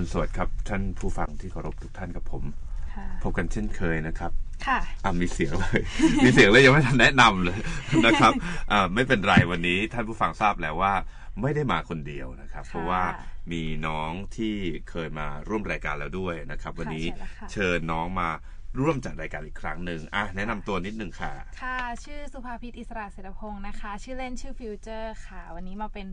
รุณสวัสดิ์ครับ ท่านผู้ฟังที่เคารพทุกท่านกับผมค่ะพบกันเช่นเคยนะครับค่ะอ่ามีเสียงเลย มีเสียงเลยยังไม่ทันแนะนำเลยนะครับอ่าไม่เป็นไรวันนี้ท่านผู้ฟังทราบแล้วว่า ไม่ได้มาคนเดียวนะครับค่ะเพราะว่ามีน้องที่เคยมาร่วมรายการแล้วด้วยนะครับ วันนี้ใช่แล้วค่ะเชิญน้องมาร่วมจัดรายการอีกครั้งหนึ่งอะแนะนำตัวนิดนึงค่ะ ค่ะ ชื่อสุภาพิตอิสระเศรษฐพงศ์นะคะ ชื่อเล่นชื่อฟิวเจอร์ค่ะ วันนี้มาเป็น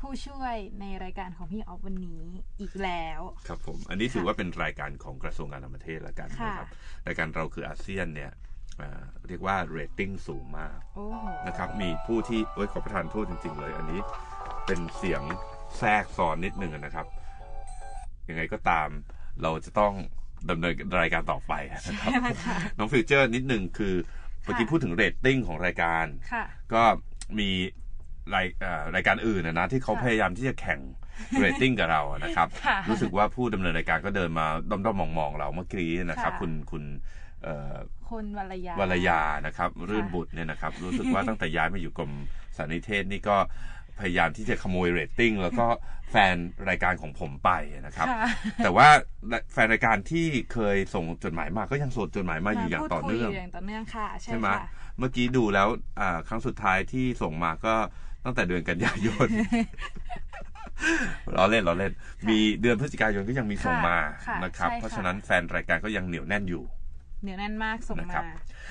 ผู้ช่วยในรายการของพี่ออฟวันนี้อีกแล้ว ครับผม อันนี้ถือว่าเป็นรายการของกระทรวงการต่างประเทศแล้วกันค่ะนะครับรายการเราคืออาเซียนเนี่ยอ่าเรียกว่าเรตติ้งสูงมากโอ้โหนะครับ มีผู้ที่โอ้ยขอประทานโทษจริง ๆ เลย อันนี้เป็นเสียงแทรกซ้อนนิดนึงนะครับ ยังไงก็ตามเราจะต้องดำเนินรายการต่อไปนะครับน้องฟิวเจอร์นิดนึงคือเมื่อกี้พูดถึงเรตติ้งของรายการค่ะก็มี รายเอ่อรายการอื่นนะนะที่เขาค่ะพยายามที่จะแข่งเรตติ้งกับเราอะนะครับค่ะรู้สึกว่าผู้ดำเนินรายการก็เดินมาด้อมๆมองๆเราเมื่อกี้นะครับค่ะคุณคุณเอ่อคนวรยาวรยานะครับรื่นบุตรเนี่ยนะครับรู้สึกว่าตั้งแต่ย้ายมาอยู่กรมสารนิเทศนี่ก็พยายามที่จะขโมยเรตติ้งแล้วก็แฟนรายการของผมไปนะครับค่ะแต่ว่าแฟนรายการที่เคยส่งจดหมายมาก็ยังส่งจดหมายมาอยู่อย่างต่อเนื่องพูดคุยอย่างต่อเนื่องค่ะ ใช่ใช่ไหมค่ะเมื่อกี้ดูแล้วอ่าครั้งสุดท้ายที่ส่งมาก็ ตั้งแต่เดือนกันยายนเราเล่นเราเล่น มีเดือนพฤศจิกายนก็ยังมีส่งมาค่ะนะครับใช่ค่ะเพราะฉะนั้นแฟนรายการก็ยังเหนียวแน่นอยู่เหนียวแน่นมากส่งนะครัมาบ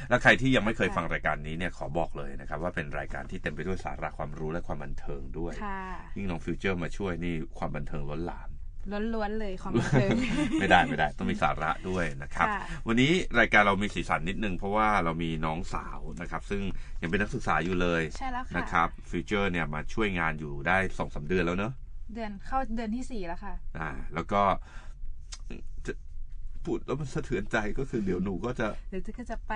แล้วใครที่ยังไม่เคยค่ะฟังรายการนี้เนี่ยขอบอกเลยนะครับ ว่าเป็นรายการที่เต็มไปด้วยสาระความรู้และความบันเทิงด้วยค่ะยิ่งน้องฟิวเจอร์มาช่วยนี่ความบันเทิงล้นหลาม ล้วนๆเลยความบันเทิงไม่ได้ไม่ได้ต้องมีสาระด้วยนะครับค่ะวันนี้รายการเรามีสีสันนิดนึง เพราะว่าเรามีน้องสาวนะครับ ซึ่งยังเป็นนักศึกษาอยู่เลยใช่แล้วค่ะนะครับฟิวเจอร์เนี่ยมาช่วยงานอยู่ได้สองสาเดือนแล้วเนอะเดือนเข้าเดือนที่สี่แล้วค่ะ อ่า แล้วก็จะพูดแล้วมันสะเทือนใจก็คือเดี๋ยวหนูก็จะเดี๋ยวก็จะไป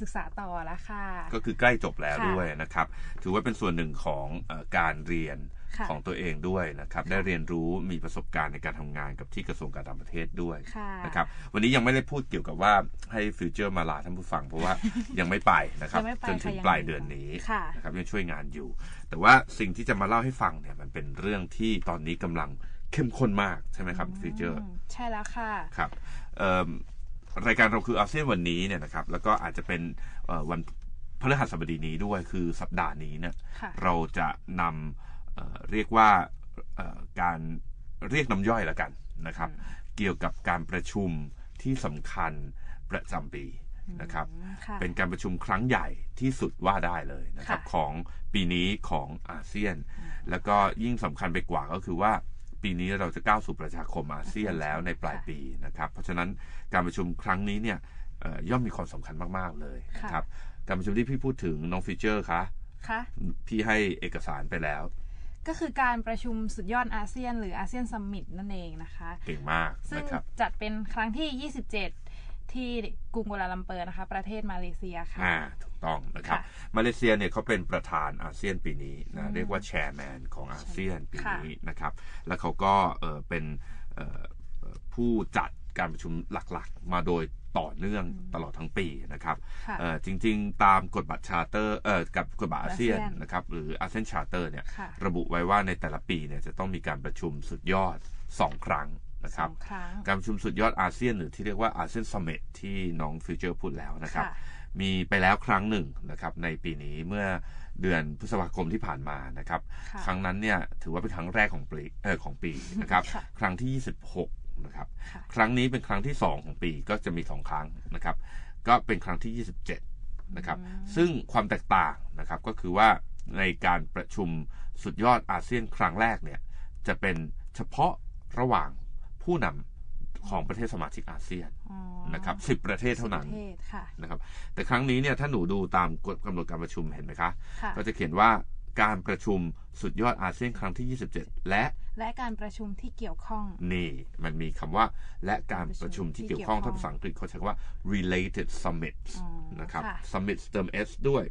ศึกษาต่อแล้วค่ะ ก็คือใกล้จบแล้วค่ะด้วยนะครับ ถือว่าเป็นส่วนหนึ่งของเออการเรียนค่ะ ของตัวเองด้วยนะครับได้เรียนรู้มีประสบการณ์ในการทำงานกับที่กระทรวงการต่างประเทศด้วยค่ะนะครับวันนี้ยังไม่ได้พูดเกี่ยวกับว่าให้ฟิวเจอร์มาลาท่านผู้ฟัง เพราะว่ายังไม่ไปนะครับยังไม่ไปจนถึงค่ะยังปลายเดือนนี้ค่ะนะครับยังช่วยงานอยู่ แต่ว่าสิ่งที่จะมาเล่าให้ฟังเนี่ยมันเป็นเรื่องที่ตอนนี้กำลังเข้มข้นมากใช่ไหมครับฟิวเจอร์มใช่แล้วค่ะครับเอิ่มรายการเราคืออาเซียนวันนี้เนี่ยนะครับแล้วก็อาจจะเป็นเอ่อวันพฤหัสบดีนี้ด้วยคือสัปดาห์นี้เนี่ยค่ะเราจะนำ เอ่อเรียกว่าเอ่อการเรียกน้ำย่อยแล้วกันนะครับ เกี่ยวกับการประชุมที่สำคัญประจำปีนะครับอืมค่ะเป็นการประชุมครั้งใหญ่ที่สุดว่าได้เลยนะครับค่ะของปีนี้ของอาเซียน แล้วก็ยิ่งสำคัญไปกว่าก็คือว่าปีนี้เราจะก้าวสู่ประชาคมอาเซียนแล้วในปลายปีนะครับ เพราะฉะนั้นการประชุมครั้งนี้เนี่ยเอ่อย่อมมีความสำคัญมาก ๆ เลยนะครับการประชุมที่พี่พูดถึงน้องฟีเจอร์คะค่ะพี่ให้เอกสารไปแล้ว ก็คือการประชุมสุดยอดอาเซียน หรืออาเซียนซัมมิตนั่นเองนะคะเก่งมากซึ่งนะครับจัดเป็นครั้งที่ 27 ที่กรุงกัวลาลัมเปอร์นะคะ ประเทศมาเลเซียค่ะอ่าถูกต้องนะครับค่ะมาเลเซียเนี่ยเขาเป็นประธานอาเซียนปีนี้อืนะมเรียกว่าแชร์แมนของอาเซียนปีค่ะนี้นะครับ แล้วเขาก็เออเป็นเอ่อเอ่อผู้จัดการประชุมหลักๆ มาโดย ต่อเนื่องตลอดทั้งปีนะครับค่ะเอ่อจริงๆ ตามกฎบัตรชาร์เตอร์เอ่อกับกฎบัตรอาเซียนอาเซียนนะครับหรืออาเซียนชาร์เตอร์เนี่ยค่ะระบุไว้ว่าในแต่ละปีเนี่ยจะต้องมีการประชุมสุดยอด 2 ครั้งนะครับสองครั้งการประชุมสุดยอดอาเซียนหรือที่เรียกว่าอาเซียนซัมมิตที่น้องฟิวเจอร์พูดแล้วนะครับค่ะมีไปแล้วครั้งหนึ่งนะครับในปีนี้เมื่อเดือนพฤษภาคมที่ผ่านมานะครับค่ะครั้งนั้นเนี่ยถือว่าเป็นครั้งแรกของปีเออของปีนะครับค่ะครั้งที่ 26 นะครับค่ะครั้งนี้เป็นครั้งที่ 2 ของปีก็จะมี 2 ครั้งนะครับ ก็เป็นครั้งที่ 27 นะครับ ซึ่งความแตกต่างนะครับก็คือว่าในการประชุมสุดยอดอาเซียนครั้งแรกเนี่ยจะเป็นเฉพาะระหว่างผู้นำของประเทศสมาชิกอาเซียนอ๋อนะครับสิบประเทศเท่านั้นประเทศค่ะนะครับ แต่ครั้งนี้เนี่ยถ้าหนูดูตามกฎกำหนดการประชุมเห็นไหมคะค่ะก็จะเขียนว่า การประชุมสุดยอดอาเซียนครั้งที่ 27 และและการประชุมที่เกี่ยวข้อง นี่ มันมีคำว่า และการประชุมที่เกี่ยวข้องที่ถ้าเกี่ยวข้องภาษาอังกฤษเขาใช้คำว่า related summits อ๋อนะครับค่ะ summit เติม s ด้วย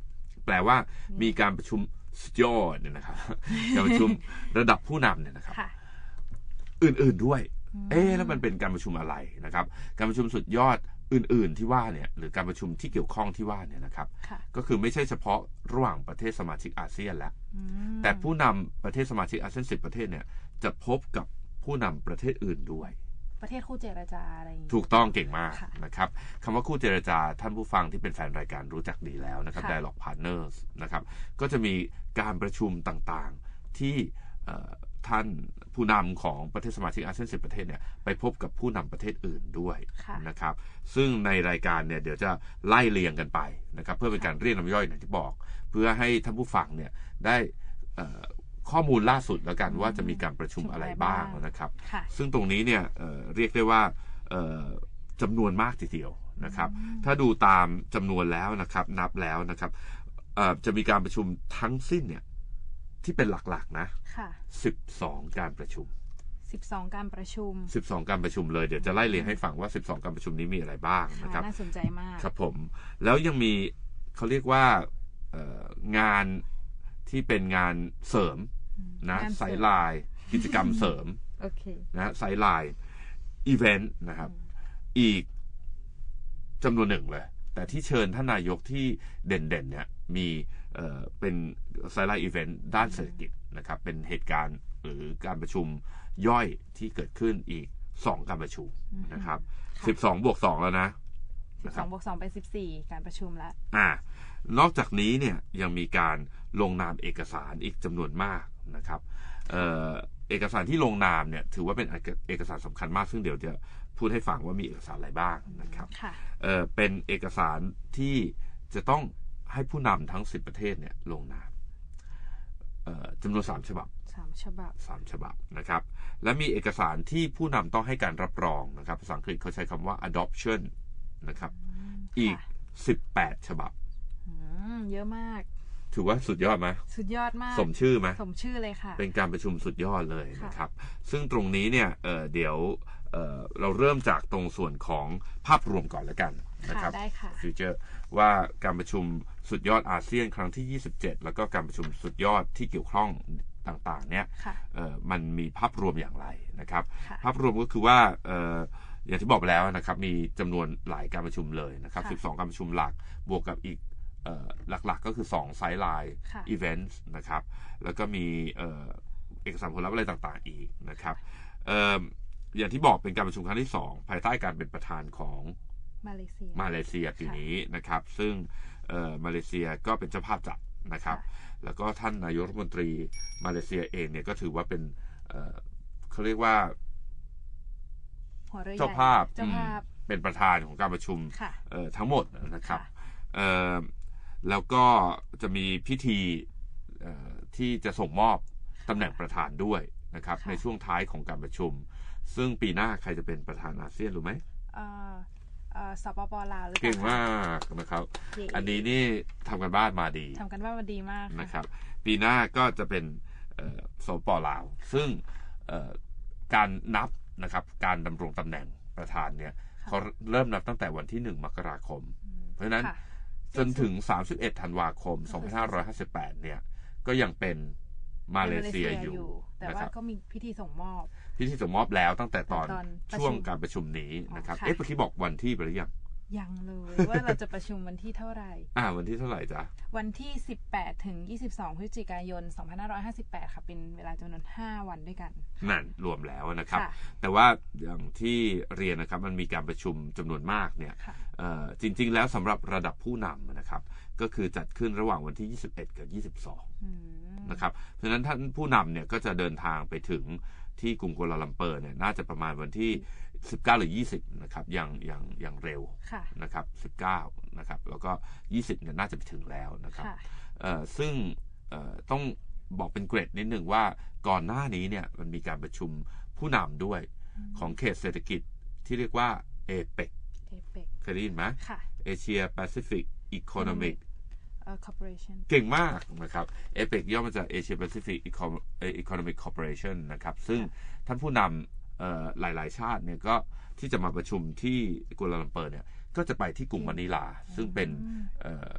แปลว่ามีการประชุมสุดยอดเนี่ยนะครับการประชุมระดับผู้นำเนี่ยนะครับค่ะอื่นๆด้วยอืมเอ๊ะแล้วมันเป็นการประชุมอะไรนะครับ การประชุมสุดยอด อื่นๆที่ว่าเนี่ยหรือการประชุมที่เกี่ยวข้องที่ว่าเนี่ยนะครับค่ะก็คือไม่ใช่เฉพาะระหว่างประเทศสมาชิกอาเซียนแล้วอืมแต่ผู้นำประเทศสมาชิกอาเซียนสิประเทศเนี่ยจะพบกับผู้นำประเทศอื่นด้วย ประเทศคู่เจรจาอะไรอย่างงี้ถูกต้องเก่งมากค่ะนะครับคำว่าคู่เจรจาท่านผู้ฟังที่เป็นแฟนรายการรู้จักดีแล้วนะครับค่ะ Dialog Partners นะครับก็จะมีการประชุมต่างๆที่เอ่อ ท่านผู้นำของประเทศสมาชิกอาเซียนสิประเทศเนี่ยไปพบกับผู้นำประเทศอื่นด้วยค่ะนะครับ ซึ่งในรายการเนี่ยเดี๋ยวจะไล่เรียงกันไปนะครับ เพื่อเป็นการเรียกน้ำย่อยอย่างที่บอก เพื่อให้ท่านผู้ฟังเนี่ยได้เอ่อข้อมูลล่าสุดแล้วกันว่าจะมีการประชุมอะไรบ้างนะครับค่ะซึ่งตรงนี้เนี่ยเอ่อเรียกได้ว่าเอ่อจำนวนมากทีเดียวนะครับ ถ้าดูตามจำนวนแล้วนะครับนับแล้วนะครับเอ่อจะมีการประชุมทั้งสิ้นเนี่ย ที่เป็นหลักๆ นะค่ะ12การประชุมสิบสองการประชุม12การประชุมเลยเดี๋ยวจะไล่เรียงให้ฟังว่า12การประชุมนี้มีอะไรบ้างค่ะนะครับ น่าสนใจมาก ครับผม แล้วยังมีเขาเรียกว่าเอ่องานที่เป็นงานเสริมนะงานเสริมไซด์ไลน์กิจกรรมเสริมโอเคนะไซด์ไลน์อีเวนต์นะครับ อีกจำนวนหนึ่งเลย แต่ที่เชิญท่านนายกที่เด่นๆเนี่ยมี เอ่อเป็นไซด์ไลน์อีเวนต์ด้านเศรษฐกิจนะครับ เป็นเหตุการณ์หรือการประชุมย่อยที่เกิดขึ้นอีกสองการประชุมนะครับค่ะสิบสองบวกสองแล้วนะสิบสองบวกสองเป็นสิบสี่การประชุมแล้วอ่านอกจากนี้เนี่ยยังมีการลงนามเอกสารอีกจำนวนมากนะครับเอ่อเอกสารที่ลงนามเนี่ยถือว่าเป็นเอกสารสำคัญมาก ซึ่งเดี๋ยวจะพูดให้ฟังว่ามีเอกสารอะไรบ้างนะครับค่ะเอ่อเป็นเอกสารที่จะต้อง ให้ผู้นำทั้ง10ประเทศเนี่ยลงนามเอ่อจำนวน3ฉบับสามฉบับ3ฉบับนะครับ และมีเอกสารที่ผู้นำต้องให้การรับรองนะครับ ภาษาอังกฤษเขาใช้คำว่า adoption นะครับ อีก18ฉบับอืมเยอะมาก ถือว่าสุดยอดไหมสุดยอดมาก สมชื่อไหมสมชื่อเลยค่ะ เป็นการประชุมสุดยอดเลยค่ะนะครับ ซึ่งตรงนี้เนี่ยเอ่อเดี๋ยว เอ่อเราเริ่มจากตรงส่วนของภาพรวมก่อนแล้วกันนะครับค่ะได้ค่ะฟิวเจอร์ว่าการประชุมสุดยอดอาเซียนครั้งที่ 27 แล้วก็การประชุมสุดยอดที่เกี่ยวข้องต่างๆ เนี่ยค่ะเอ่อมันมีภาพรวมอย่างไรนะครับค่ะภาพรวมก็คือว่าเอ่ออย่างที่บอกไปแล้วนะครับ มีจำนวนหลายการประชุมเลยนะครับค่ะ12 การประชุมหลักบวกกับอีกเอ่อหลักๆก็คือ 2 ไซด์ไลน์ค่ะอีเวนต์นะครับ แล้วก็มีเอ่อเอกสารผลลัพธ์อะไรต่างๆอีกนะครับเอ่ออย่างที่บอกเป็นการประชุมครั้งที่2ภายใต้การเป็นประธานของมาเลเซียมาเลเซียปีนี้นะครับ ซึ่งเอ่อมาเลเซียก็เป็นเจ้าภาพจัดนะครับค่ะแล้วก็ท่านนายกรัฐมนตรีมาเลเซียเองเนี่ยก็ถือว่าเป็นเอ่อเขาเรียกว่าหัวเรือใหญ่เจ้าภาพเจ้าภาพอืมเป็นประธานของการประชุมค่ะเอ่อทั้งหมดนะครับค่ะเอ่อแล้วก็จะมีพิธีเอ่อที่จะส่งมอบตำแหน่งประธานด้วยนะครับค่ะในช่วงท้ายของการประชุม ซึ่งปีหน้าใครจะเป็นประธานอาเซียนรู้ไหมเอ่อเอ่อสปปลาวหรือเปล่าเก่งคะมากนะครับเย้อันนี้นี่ทำกันบ้านมาดีทำกันว่ามันดีมากนะครับ ปีหน้าก็จะเป็นเอ่อสปปลาว ซึ่งเอ่อการนับนะครับการดำรงตำแหน่งประธานเนี่ยเขาเริ่มนับตั้งแต่วันที่ 1 มกราคม เพราะฉะนั้นค่ะจนถึง 31 ธันวาคม 2558 เนี่ย ก็ยังเป็นมาเลเซียอยู่ แต่นะว่าครับก็มีพิธีส่งมอบ พิธีส่งมอบแล้วตั้งแต่ตอนตอนประชุมช่วงการประชุมนี้นะครับ อ๋อค่ะ เอ๊ะเมื่อกี้บอกวันที่ไปหรือยังยังเลยว่าเราจะประชุมวันที่เท่าไหร่ อ่า วันที่เท่าไหร่จ๊ะ วันที่ 18 ถึง 22 พฤศจิกายน 2558 ค่ะ เป็นเวลาจำนวน 5 วันด้วยกัน นั่นรวมแล้วนะครับ ค่ะ แต่ว่าอย่างที่เรียนนะครับมันมีการประชุมจำนวนมากเนี่ยค่ะ เอ่อจริง ๆ แล้วสำหรับระดับผู้นำนะครับ ก็คือจัดขึ้นระหว่างวันที่ 21 กับ 22 อืม นะครับเพราะฉะนั้นท่านผู้นำเนี่ยก็จะเดินทางไปถึง ที่กรุงกัวลาลัมเปอร์เนี่ยน่าจะประมาณวันที่ 19 หรือ 20 นะครับอย่างอย่างอย่างเร็วค่ะนะครับ 19 นะครับ แล้วก็ 20 เนี่ยน่าจะไปถึงแล้วนะครับค่ะเอ่อซึ่งเอ่อต้องบอกเป็นเกรดนิดหนึ่งว่าก่อนหน้านี้เนี่ยมันมีการประชุมผู้นำด้วยของเขตเศรษฐกิจที่เรียกว่า APEC เอเปกเคยได้ยินไหมค่ะ Asia Pacific Economic เอ่อ corporation เก่งมากนะครับ APEC ย่อมาจาก Asia Pacific Eco- เอ่อ Economic Corporation นะครับ ซึ่งท่านผู้นำเอ่อหลาย ๆ ชาติเนี่ยก็ที่จะมาประชุมที่กัวลาลัมเปอร์เนี่ยก็จะไปที่กรุงมะนิลา ซึ่งเป็นเอ่อ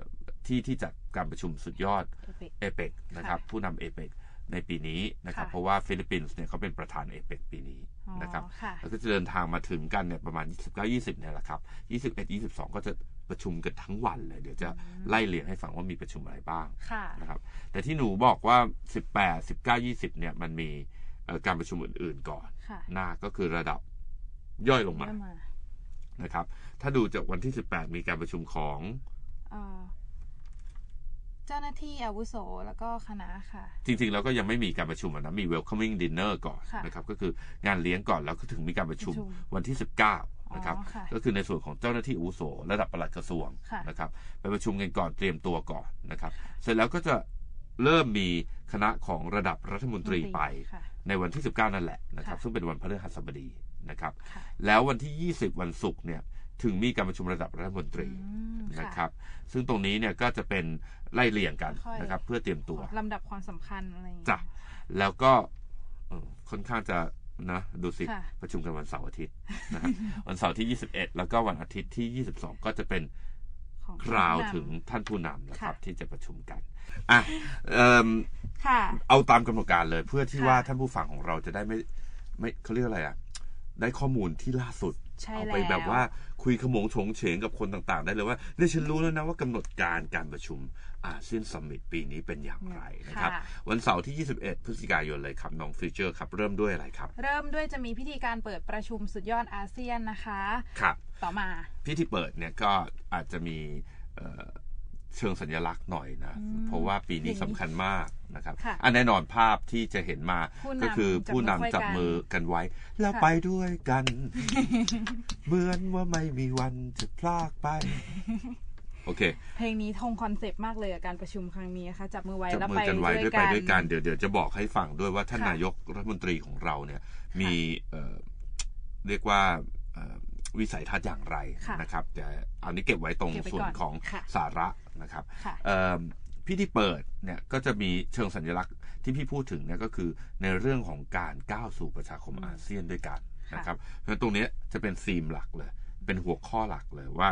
ที่ที่จัดการประชุมสุดยอดเอเปกเอเปกนะครับค่ะผู้นำเอเปกในปีนี้นะครับค่ะเพราะว่าฟิลิปปินส์เนี่ยเขาเป็นประธานเอเปกปีนี้อ๋อนะครับค่ะแล้วก็จะเดินทางมาถึงกันเนี่ยประมาณ 29-20เนี่ยแหละครับ 21 22 ก็จะ ประชุมกันทั้งวันเลย เดี๋ยวจะไล่เรียงให้ฟังว่ามีประชุมอะไรบ้างค่ะนะครับ แต่ที่หนูบอกว่า 18 19 20 เนี่ยมันมีเอ่อการประชุมอื่น ๆก่อนค่ะหน้าก็คือระดับย่อยลงมาเริ่มมานะครับ ถ้าดูจากวันที่ 18 มีการประชุมของ เอ่อเจ้าหน้าที่อาวุโสแล้วก็คณะค่ะ จริงๆ แล้วก็ยังไม่มีการประชุมอะนะ มี welcoming dinner ก่อนค่ะนะครับก็คืองานเลี้ยงก่อนแล้วก็ถึงมีการประชุมประชุมวันที่ 19นะครับอ๋อค่ะก็คือในส่วนของเจ้าหน้าที่อาวุโสระดับปลัดกระทรวงค่ะนะครับไปประชุมกันก่อนเตรียมตัวก่อนนะครับ เสร็จแล้วก็จะเริ่มมีคณะของระดับรัฐมนตรีไปค่ะในวันที่ 19 นั่นแหละนะครับค่ะซึ่งเป็นวันพฤหัสบดีนะครับค่ะแล้ววันที่ 20 วันศุกร์เนี่ย ถึงมีการประชุมระดับรัฐมนตรีอืมนะครับ ซึ่งตรงนี้เนี่ยก็จะเป็นไล่เรียงกันค่อยๆนะครับ เพื่อเตรียมตัวลำดับความสำคัญอะไรอย่างเงี้ยจ้ะแล้วก็เอ่อค่อนข้างจะนะดูสิค่ะประชุมกันวันเสาร์อาทิตย์นะฮะวันเสาร์ที่ 21 แล้วก็วันอาทิตย์ที่ 22 ก็จะเป็นของคราวผู้นำถึงท่านผู้นำนะครับค่ะที่จะประชุมกันอะเอิ่มค่ะเอาตามกำหนดการเลย เพื่อที่ค่ะว่าท่านผู้ฟังของเราจะได้ไม่ไม่เขาเรียกอะไรอะ ได้ข้อมูลที่ล่าสุด ใช่เอาแล้วไปแบบว่าคุยขโมงโฉงเฉงกับคนต่างๆ ได้เลยว่าเนี่ยฉันรู้แล้วนะว่ากำหนดการการประชุมอาเซียนซัมมิตปีนี้เป็นอย่างไรนะครับ ค่ะ วันเสาร์ที่ 21 พฤศจิกายนเลยครับน้องฟิวเจอร์ครับ เริ่มด้วยอะไรครับเริ่มด้วยจะมีพิธีการเปิดประชุมสุดยอดอาเซียนนะคะ ครับ ต่อมา พิธีเปิดเนี่ยก็อาจจะมีเอ่อ เชิงสัญลักษณ์หน่อยนะ เพราะว่าปีนี้สำคัญมากนะครับค่ะอันแน่นอนภาพที่จะเห็นมาผู้นำก็คือผู้นำจัจับบมืมืออกักันนไว้ แล้วค่ะไปด้วยกัน เหมือนว่าไม่มีวันจะพลากไป โอเค เพลงนี้ทงคอนเซปต์มากเลยกับการประชุมครั้งนี้นะคะจับมือไว้จับแล้วมืไปอกันไว้ด้วยไปด้วยกันนเดี๋ยวเดี๋ยวจะบอกให้ฟังด้วยว่าท่านค่ะนายกรัฐมนตรีของเราเนี่ย มีเอ่อเรียกว่าเอ่อวิสัยทัศน์อย่างไรค่ะนะครับแต่อันนี้เก็บไว้ตรงเก็บไว้ส่วนก่อนของค่ะสาระ นะครับค่ะเอิ่มพิธีเปิดเนี่ยก็จะมีเชิงสัญลักษณ์ที่พี่พูดถึงเนี่ยก็คือในเรื่องของการก้าวสู่ประชาคมอาเซียนด้วยกันค่ะนะครับเพราะฉะนั้นตรงเนี้ยจะเป็นธีมหลักเลย เป็นหัวข้อหลักเลยว่า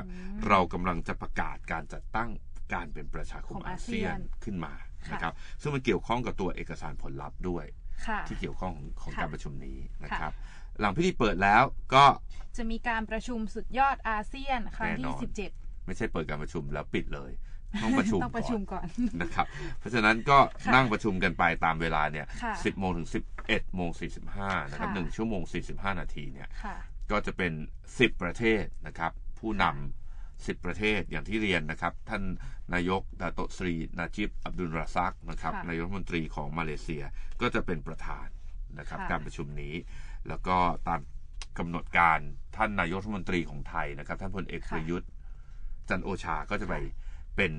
เรากำลังจะประกาศการจัดตั้งการเป็นประชาคมของอาอาเซีเซียยนนขึ้นมาค่ะนะครับซึ่งมันเกี่ยวข้องกับตัวเอกสารผลลัพธ์ด้วยค่ะที่เกี่ยวข้องของค่ะการประชุมนี้นะค่ะครับหลังพิธีเปิดแล้วก็จะมีการประชุมสุดยอดอาเซียนครั้งแน่ที่นอนสิบเจ็ดไม่ใช่เปิดการประชุมแล้วปิดเลย ต้องประชุมต้องประชุมก่อนก่อนนะครับ เพราะฉะนั้นก็ค่ะนั่งประชุมกันไปตามเวลาเนี่ยค่ะ10โมงถึง11โมง45นะครับค่ะหนึ่งชั่วโมง45นาทีเนี่ยค่ะก็จะเป็น10ประเทศนะครับ ผู้นำ10ประเทศอย่างที่เรียนนะครับ ท่านนายกดาโตะสรีนาจิบอับดุลราซักนะครับค่ะนายกรัฐมนตรีของมาเลเซียก็จะเป็นประธานนะครับค่ะการประชุมนี้ แล้วก็ตามกำหนดการท่านนายกรัฐมนตรีของไทยนะครับ ท่านพลเอกค่ะประยุทธ์จันทร์โอชาก็จะไป เป็น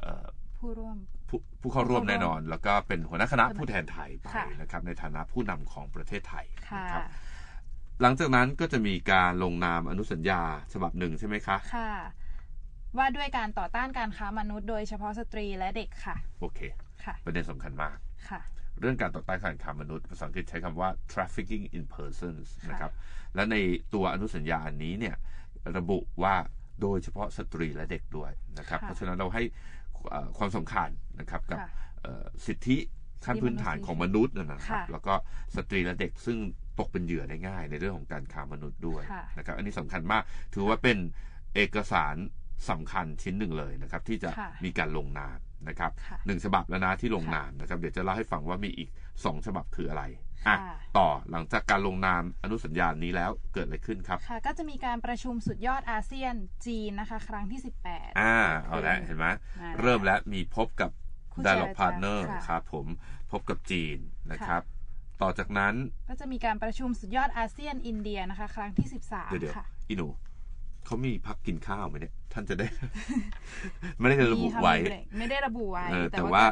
เอ่อผู้ร่วมผู้ผู้เข้าร่วมผู้เข้าร่วมแน่นอน แล้วก็เป็นหัวหน้าคณะผู้แทนไทยไปค่ะนะครับ ในฐานะผู้นำของประเทศไทยค่ะนะครับหลังจากนั้นก็จะมีการลงนามอนุสัญญาฉบับหนึ่งใช่ไหมคะค่ะว่าด้วยการต่อต้านการค้ามนุษย์โดยเฉพาะสตรีและเด็กค่ะ โอเคค่ะประเด็นสำคัญมากค่ะ เรื่องการต่อต้านการค้ามนุษย์ภาษาอังกฤษใช้คำว่า trafficking in persons ค่ะนะครับ และในตัวอนุสัญญาอันนี้เนี่ยระบุว่า โดยเฉพาะสตรีและเด็กด้วยนะครับค่ะเพราะฉะนั้นเราให้เอ่อความสำคัญนะครับกับค่ะเอ่อสิทธิขั้นพื้นฐานของมนุษย์นะครับค่ะแล้วก็สตรีและเด็กซึ่งตกเป็นเหยื่อได้ง่ายในเรื่องของการค้ามนุษย์ด้วยค่ะนะครับ อันนี้สำคัญมากถือว่าเป็นเอกสารสำคัญชิ้นหนึ่งเลยนะครับ ที่จะค่ะมีการลงนาม นะครับค่ะหนึ่งฉบับแล้วนะที่ลงค่ะนามนะครับเดี๋ยวจะเล่าให้ฟังว่ามีอีกสองฉบับคืออะไรอะค่ะต่อหลังจากการลงนามอนุสัญญานี้แล้วเกิดอะไรขึ้นครับค่ะ ก็จะมีการประชุมสุดยอดอาเซียนจีนนะคะ ครั้งที่ 18 อ่าเอาละเห็นไหมมาแล้วเริ่มแล้วมีพบกับคู่ Dialog เจรจา Partner ค่ะครับผมพบกับจีนนะครับ ต่อจากนั้นก็จะมีการประชุมสุดยอดอาเซียนอินเดียนะคะ ครั้งที่เดี๋ยวเดี๋ยว13ค่ะอีหนู เขามีพักกินข้าวไหมเนี่ย ท่านจะได้ ไม่ได้ระบุมีค่ะไว้มีเบรกไม่ได้ระบุไว้เออแต่ว่า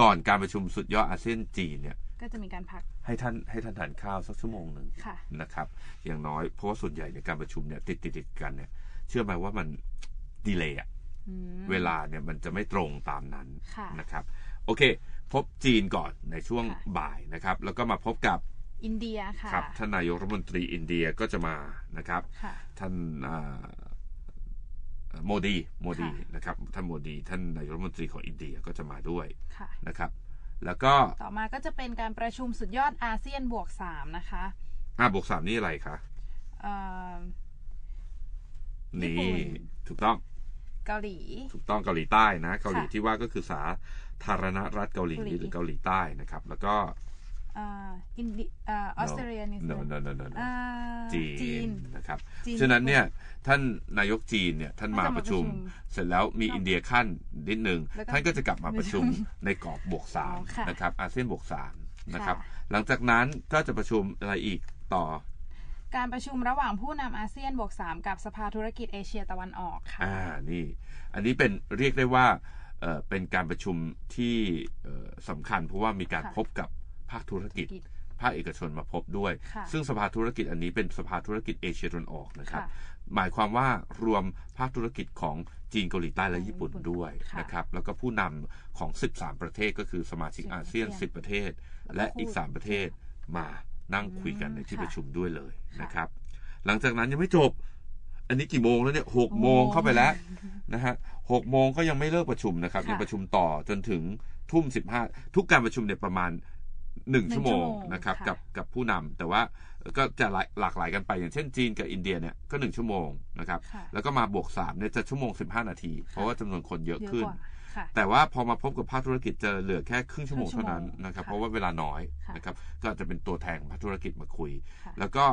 ก่อนการประชุมสุดยอดอาเซียนจีนเนี่ย ก็จะมีการพัก ให้ท่านให้ท่านทานข้าวสักชั่วโมงหนึ่งค่ะนะครับ อย่างน้อยเพราะว่าส่วนใหญ่ในการประชุมเนี่ยติดติดติดกันเนี่ย เชื่อไหมว่ามันดีเลย์อะอืมเวลาเนี่ยมันจะไม่ตรงตามนั้นค่ะนะครับ โอเค พบจีนก่อนในช่วงค่ะบ่ายนะครับ แล้วก็มาพบกับ อินเดียค่ะครับท่านนายกรัฐมนตรีอินเดียก็จะมานะครับค่ะท่านอ่าเอ่อโมดีโมดีค่ะนะครับท่านโมดี ท่านนายกรัฐมนตรีของอินเดียก็จะมาด้วยค่ะนะครับ แล้วก็ต่อมาก็จะเป็นการประชุมสุดยอดอาเซียนบวกสามนะคะอ่าบวกสามนี่อะไรคะเอ่อนี่ญี่ปุ่นถูกต้องเกาหลี ถูกต้องเกาหลีใต้นะ เกาหลีค่ะที่ว่าก็คือสาธารณรัฐเกาหลีเกาหลีหรือเกาหลีใต้นะครับ แล้วก็เอ่ออินเดียเอ่อออสเตรเลียนิวซี no แลนด์ no no no no อ่าจีจีนนนะครับจีนฉะนั้นเนี่ยท่านนายกจีนเนี่ยท่านมาก็จะมาประชุมประชุม เสร็จแล้วมีอินเดียขั้นนิดนึงแล้วก็ท่านก็จะกลับมาประชุมในกรอบบวกสามอ๋อค่ะนะครับอาเซียนบวกสามนะครับค่ะหลังจากนั้นก็จะประชุมอะไรอีกต่อ การประชุมระหว่างผู้นำอาเซียนบวกสามกับสภาธุรกิจเอเชียตะวันออกค่ะอ่านี่อันนี้เป็นเรียกได้ว่าเอ่อเป็นการประชุมที่เอ่อสำคัญเพราะว่ามีการค่ะพบกับ ภาคธุรกิจธุรกิจ ภาคเอกชนมาพบด้วยค่ะซึ่งสภาธุรกิจอันนี้เป็นสภาธุรกิจเอเชียตะวันออกนะครับค่ะหมายความว่ารวมภาคธุรกิจของจีนเกาหลีใต้และญี่ปุ่นญี่ปุ่นด้วยค่ะนะครับ แล้วก็ผู้นำของ 13 ประเทศก็คือสมาชิกสิบอาเซียนอาเซียน 10 ประเทศ แล้วก็และอีกคู่3ประเทศมานั่งคุยกันในที่ค่ะประชุมด้วยเลยค่ะนะครับ หลังจากนั้นยังไม่จบ อันนี้กี่โมงแล้วเนี่ยหกโมงโอ้เข้าไปแล้วนะฮะหกโมงก็ยังไม่เลิกประชุมนะครับค่ะยังประชุมต่อจนถึงทุ่มสิบห้าทุกการประชุมเนี่ยประมาณ หนึ่งหนึ่งชั่วโมงชั่วโมงนะครับค่ะกับกับผู้นำแต่ว่าก็จะหลายหลากหลายกันไปอย่างเช่นจีนกับอินเดียเนี่ยก็หนึ่งชั่วโมงนะครับค่ะแล้วก็มาบวกสามเนี่ยจะชั่วโมงสิบห้านาที เพราะว่าจำนวนคนเยอะเยอะขึ้นกว่าค่ะแต่ว่าพอมาพบกับภาคธุรกิจจะเหลือแค่ครึ่งชั่วโมงครึ่งชั่เท่าวโมงนั้นนะครับค่ะเพราะว่าเวลาน้อยค่ะนะครับก็อาจจะเป็นตัวแทนของภาคธุรกิจมาคุยค่ะแล้วก็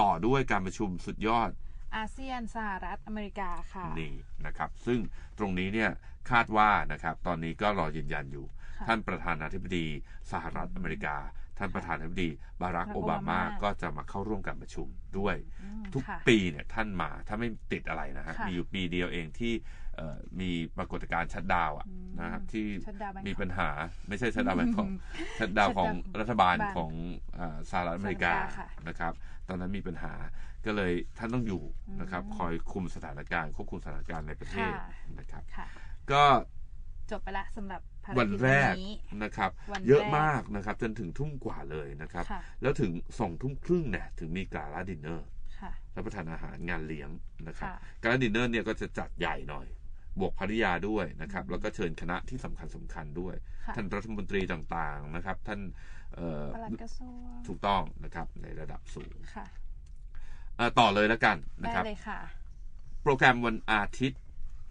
ต่อด้วยการประชุมสุดยอดอาเซียนสหรัฐอเมริกาค่ะนี่นะครับ ซึ่งตรงนี้เนี่ยคาดว่านะครับ ตอนนี้ก็รอยืนยันอยู่ค่ะ ท่านประธานาธิบดีสหรัฐอเมริกา ท่านประธานาธิบดีบารักบารักโอบามาโอบามาก็จะมาเข้าร่วมการประชุมด้วยอืมทุกค่ะปีเนี่ยท่านมาถ้าไม่ติดอะไรนะฮะค่ะมีอยู่ปีเดียวเองที่เอ่อมีปรากฏการณ์ชัดดาวน์อะอืมนะครับที่ชัตดาวน์แบงคอกมีปัญหาไม่ใช่ชัดดาวน์แบงคอกชัดดาวน์ของชัตดาวน์รัฐบาลบ้านของอ่าสหรัฐอเมริกาสหรัฐอเมริกาค่ะนะครับ ตอนนั้นมีปัญหาก็เลยท่านต้องอยู่นะครับอืมคอยคุมสถานการณ์ควบคุมสถานการณ์ในประเทศค่ะนะครับค่ะก็จบไปละสำหรับภาร วันกิจแรกนี้นะครับวันเยอะแรกมากนะครับ จนถึงทุ่มกว่าเลยนะครับค่ะแล้วถึงสองทุ่มครึ่งเนี่ยถึงมีกาลาดินเนอร์ค่ะรับประทานอาหารงานเลี้ยงนะครับค่ะการดินเนอร์เนี่ยก็จะจัดใหญ่หน่อย บวกภริยาด้วยนะครับ แล้วก็เชิญคณะที่สำคัญสำคัญด้วยค่ะท่านรัฐมนตรีต่างๆนะครับ ท่านเอ่อปลัดกระทรวงถูกต้องนะครับในระดับสูงค่ะเอ่อต่อเลยแล้วกันนะได้ครับเลยค่ะโปรแกรมวันอาทิตย์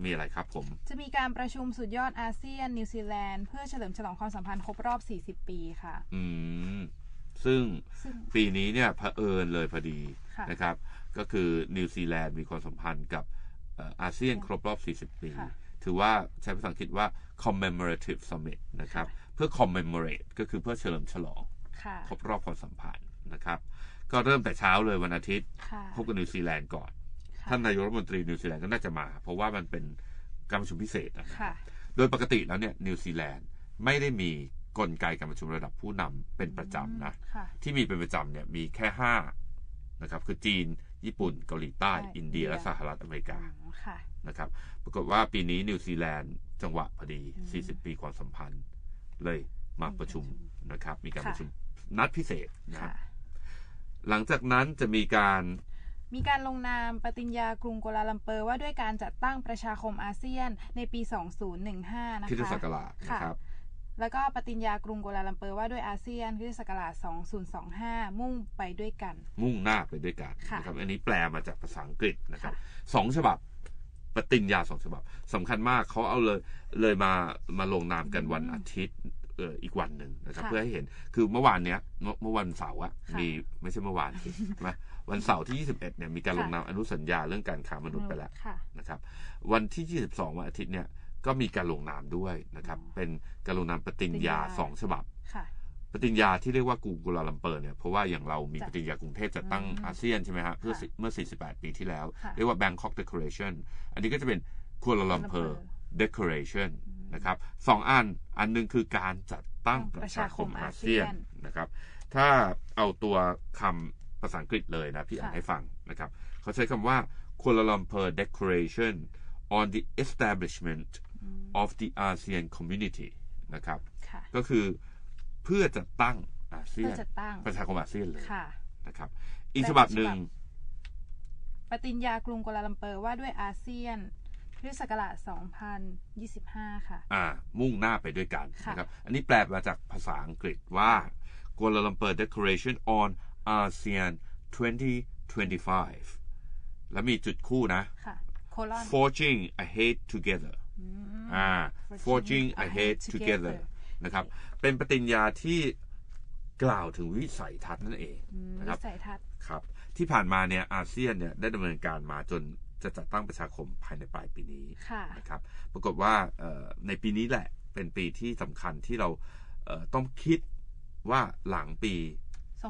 มีอะไรครับผม จะมีการประชุมสุดยอดอาเซียนนิวซีแลนด์เพื่อเฉลิมฉลองความสัมพันธ์ครบรอบ 40 ปีค่ะ อืม ซึ่งซึ่ง ปีนี้เนี่ยเผอิญเลยพอดีค่ะ นะครับ ก็คือนิวซีแลนด์มีความสัมพันธ์กับเอ่ออาเซียนครบรอบ 40 ปี ค่ะถือว่าใช้ภาษาอังกฤษว่า commemorative summit นะครับเพื่อ commemorate ก็คือเพื่อเฉลิมฉลอง ค่ะครบรอบความสัมพันธ์นะครับ ก็เริ่มแต่เช้าเลยวันอาทิตย์ ค่ะพบกับนิวซีแลนด์ก่อนค่ะ ท่านนายกรัฐมนตรีนิวซีแลนด์ก็น่าจะมา เพราะว่ามันเป็นการประชุมพิเศษนะครับค่ะ โดยปกติแล้วเนี่ยนิวซีแลนด์ไม่ได้มีกลไกการประชุมระดับผู้นำเป็นประจำนะ ค่ะ ที่มีเป็นประจำเนี่ยมีแค่ห้านะครับ คือจีน ญี่ปุ่น เกาหลีใต้ใช่อินเดียอินเดียและสหรัฐอเมริกาอ๋อค่ะนะครับ ปรากฏว่าปีนี้นิวซีแลนด์จังหวะพอดีอืม40 ปีความสัมพันธ์ เลยมาประชุมนะครับ มีการค่ะประชุมนัดพิเศษนะคค่ะรับหลังจากนั้นจะมีการ มีการลงนามปฏิญญากรุงกัวลาลัมเปอร์ว่าด้วยการจัดตั้งประชาคมอาเซียนในปี 2015 นะคะคริสตศักราชนะครับแล้วก็ปฏิญญากรุงกัวลาลัมเปอร์ว่าด้วยอาเซียนคริสตศักราช 2025 มุ่งไปด้วยกัน มุ่งหน้าไปด้วยกันค่ะนะครับอันนี้แปลมาจากภาษาอังกฤษนะครับค่ะสองฉบับปฏิญญาสองฉบับสำคัญมากเขาเอาเลยเลยมามาลงนามกันวันอาทิตย์เอ่ออีกวันหนึ่งนะครับค่ะเพื่อให้เห็นคือเมื่อวานเนี้ยเมื่อเมื่อวันเสาร์อะค่ะมีไม่ใช่เมื่อวานสิใช่ไหม วันเสาร์ที่ 21 เนี่ยมีการค่ะลงนามอนุสัญญาเรื่องการค้ามนุษย์ไปแล้วค่ะนะครับ วันที่ 22 วันอาทิตย์เนี่ยก็มีการลงนามด้วยนะครับอ๋อเป็นการลงนามปฏิญญาปฏิญญาสองฉบับค่ะปฏิญญาที่เรียกว่ากรุงกัวลาลัมเปอร์เนี่ยเพราะว่าอย่างเรามีจัดปฏิญญากรุงเทพจัดตั้งอืมอาเซียนใช่ไหมฮะเพื่อค่ะสิเมื่อ 48 ปีที่แล้วค่ะเรียกว่า Bangkok Declaration อันนี้ก็จะเป็นกัวลาลัมเปอร์ Declaration นะครับสองอันอันหนึงคือการจัดตั้งประชาคมอาเซียนนะครับ ถ้าเอาตัวคำภาษาอังกฤษเลยนะ พี่อ่านค่ะให้ฟังนะครับ เขาใช้คำว่า Kuala Lumpur Declaration on the Establishment of the ASEAN Community นะครับค่ะก็คือเพื่อจะตั้งอาเซียเพื่อนจะตั้งประชาคมอาเซียนเลยค่ะนะครับ อีกฉบับหนึ่งปฏิญญากรุงกัวลาลัมเปอร์ว่าด้วยอาเซียนพุทธศักราช2025 ค่ะ อ่า มุ่งหน้าไปด้วยกันค่ะนะครับ อันนี้แปลมาจากภาษาอังกฤษว่า Kuala Lumpur Declaration on ASEAN 2025 แล้วมีจุดคู่นะค่ะโคลอน forging ahead together อ่า forging forging ahead ahead together together นะครับ เป็นปฏิญญาที่กล่าวถึงวิสัยทัศน์นั่นเองอืมนะครับวิสัยทัศน์ครับ ที่ผ่านมาเนี่ยอาเซียนเนี่ยได้ดำเนินการมาจนจะจัดตั้งประชาคมภายในปลายปีนี้ค่ะนะครับ ปรากฏว่าเอ่อในปีนี้แหละเป็นปีที่สำคัญที่เราเอ่อต้องคิดว่าหลังปี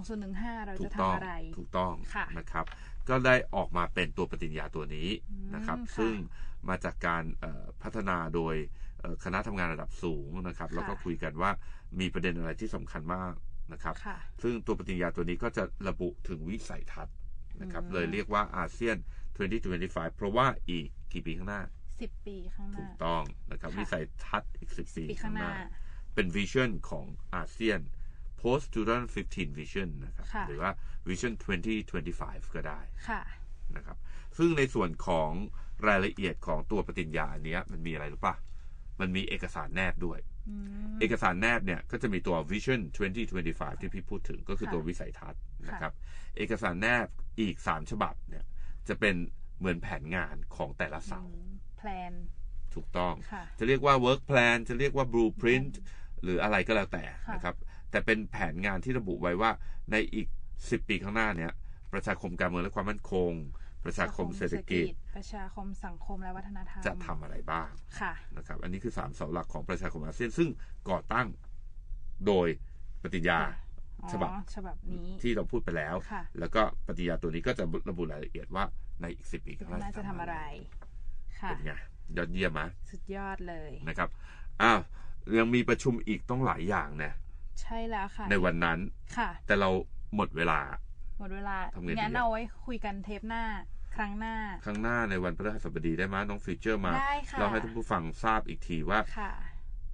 2015 เราถูจะกต้องทำอะไร ถูกต้องค่ะนะครับ ก็ได้ออกมาเป็นตัวปฏิญญาตัวนี้นะครับอืมค่ะซึ่งมาจากการเอ่อพัฒนาโดยเอ่อคณะทำงานระดับสูงนะครับค่ะแล้วก็คุยกันว่ามีประเด็นอะไรที่สำคัญมากนะครับค่ะซึ่งตัวปฏิญญาตัวนี้ก็จะระบุถึงวิสัยทัศน์นะครับอืมเลยเรียกว่าอาเซียน 2025 เพราะว่าอีกกี่ปีข้างหน้า 10 ปีข้างหถูน้ากต้องนะครับค่ะวิสัยทัศน์อีก 10ปีปีข้างหน้า เป็นวิชั่นของอาเซียน post 2015 vision นะครับค่ะหรือว่า vision 2025 ก็ได้ค่ะนะครับซึ่งในส่วนของรายละเอียดของตัวปฏิญญาอันเนี้ยมันมีอะไรรู้ปะมันมีเอกสารแนบด้วยอืมเอกสารแนบเนี่ยก็จะมีตัว Vision 2025 ที่พี่พูดถึงก็คือค่ะตัววิสัยทัศน์ค่ะนะครับ เอกสารแนบอีก 3 ฉบับเนี่ยจะเป็นเหมือนแผนงานของแต่ละเสาแพลนถูกต้องค่ะจะเรียกว่า work plan จะเรียกว่า blueprint หรืออะไรก็แล้วแต่ค่ะนะครับ แต่เป็นแผนงานที่ระบุไว้ว่าในอีก 10 ปีข้างหน้าเนี่ยประชาคมการเมืองและความมั่นคง ประชาคมเศรษฐกิจ ประชาคมสังคมและวัฒนธรรม จะทำอะไรบ้างค่ะนะครับ อันนี้คือสามเสาหลักของประชาคมอาเซียน ซึ่งก่อตั้งโดยปฏิญญาอ๋อฉบับฉบับนี้ที่เราพูดไปแล้วค่ะแล้วก็ปฏิญญาตัวนี้ก็จะระบุรายละเอียดว่าในอีกสิบปีข้างหน้าน่าจะทำอะไรค่ะเป็นไงยอดเยี่ยมไหมสุดยอดเลยนะครับอ้าวยังมีประชุมอีกต้องหลายอย่างนะ ใช่แล้วค่ะ ในวันนั้นค่ะ แต่เราหมดเวลา หมดเวลาทำไงดีงั้นอะเอาไว้คุยกันเทปหน้า ครั้งหน้าข้างหน้าในวันพฤหัสบดีได้ไหมน้องฟีเจอร์มาได้ค่ะเราให้ท่านผู้ฟังทราบอีกทีว่าค่ะ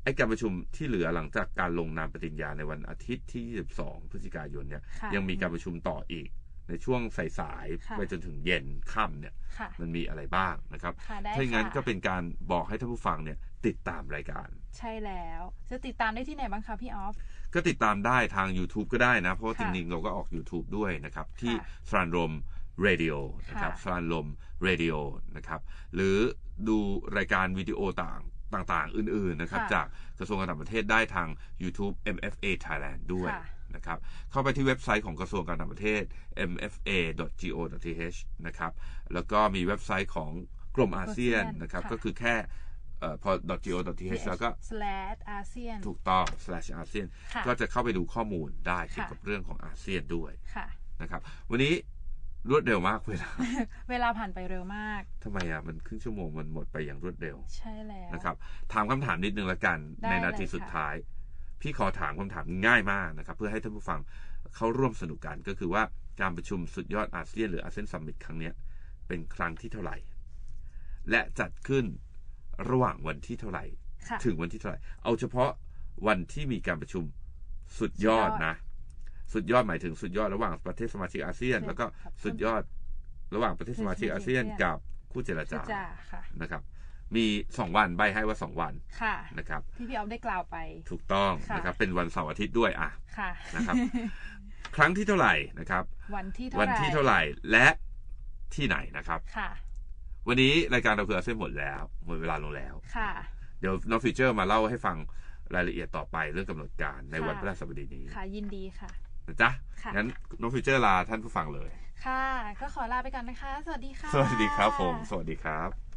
ไอ้การประชุมที่เหลือหลังจากการลงนามปฏิญญาในวันอาทิตย์ที่ 22 พฤศจิกายนเนี่ยค่ะยังมีการประชุมต่ออีกในช่วงสายค่ะๆไปจนถึงเย็นค่ำเนี่ยค่ะมันมีอะไรบ้างนะครับค่ะได้ถ้าอย่างนั้นค่ะก็เป็นการบอกให้ท่านผู้ฟังเนี่ยติดตามรายการ ใช่แล้ว จะติดตามได้ที่ไหนบ้างคะพี่ออฟ ก็ติดตามได้ทาง YouTube ก็ได้นะ เพราะว่าจค่ะริงๆเราก็ออก YouTube ด้วยนะครับ ที่ค่ะสรานรมเรดิโอนะครับค่ะสรานรมเรดิโอนะครับ หรือดูรายการวิดีโอต่างต่างๆ อื่นๆนะครับค่ะจากกระทรวงการต่างประเทศได้ทาง YouTube MFA Thailand ด้วยค่ะนะครับ เข้าไปที่เว็บไซต์ของกระทรวงการต่างประเทศ mfa.go.th นะครับ แล้วก็มีเว็บไซต์ของกรมอาเซียนอาเซียนนะครับค่ะก็คือแค่ เอ่อพอ .go.th แล้วก็ slash อาเซียนถูกต้อง slash อาเซียนค่ะก็จะเข้าไปดูข้อมูลได้เกี่ยวค่ะกับเรื่องของอาเซียนด้วยค่ะ นะครับ วันนี้รวดเร็วมากเวลา เวลาผ่านไปเร็วมาก ทำไมอะ มันครึ่งชั่วโมงมันหมดไปอย่างรวดเร็วใช่แล้ว นะครับ ถามคำถามนิดนึงละกัน ได้ในนาทีเลยสุดค่ะ ท้าย พี่ขอถามคำถามง่ายมากนะครับ เพื่อให้ท่านผู้ฟังเข้าร่วมสนุกกันก็คือว่าการประชุมสุดยอดอาเซียนหรืออาเซียนซัมมิตครั้งเนี้ยเป็นครั้งที่เท่าไหร่ และจัดขึ้น ระหว่างวันที่เท่าไหร่ ค่ะ ถึงวันที่เท่าไหร่ เอาเฉพาะวันที่มีการประชุมสุดยอดสุดยอดนะ สุดยอดหมายถึงสุดยอดระหว่างประเทศสมาชิกอาเซียนใช่แล้วก็ครับสุดยอดระหว่างประเทศสมาชิกอาเซียนอาเซียนกับคู่เจรพี่จาจ่าค่ะ นะครับ มีสองวันใบให้ว่าสองวันค่ะ นะครับ ที่พี่ออฟได้กล่าวไป ถูกต้องค่ะ นะครับ เป็นวันเสาร์อาทิตย์ด้วยอะ ค่ะนะครับ ครั้งที่เท่าไหร่นะครับ วันที่เท่าวันไหร่ที่เท่าไหร่และที่ไหนนะครับ ค่ะ วันนี้รายการเราคืออาเซียนหมดแล้วหมดเวลาลงแล้ว ค่ะ เดี๋ยวน้องฟีเจอร์มาเล่าให้ฟังรายละเอียดต่อไปเรื่องกำหนดการในวันค่ะพฤหัสบดีนี้ ค่ะ ยินดีค่ะนะจ๊ะค่ะงั้นน้องฟีเจอร์ลาท่านผู้ฟังเลย ค่ะ ก็ขอลาไปก่อนนะคะ สวัสดีค่ะ สวัสดีครับผม สวัสดีครับ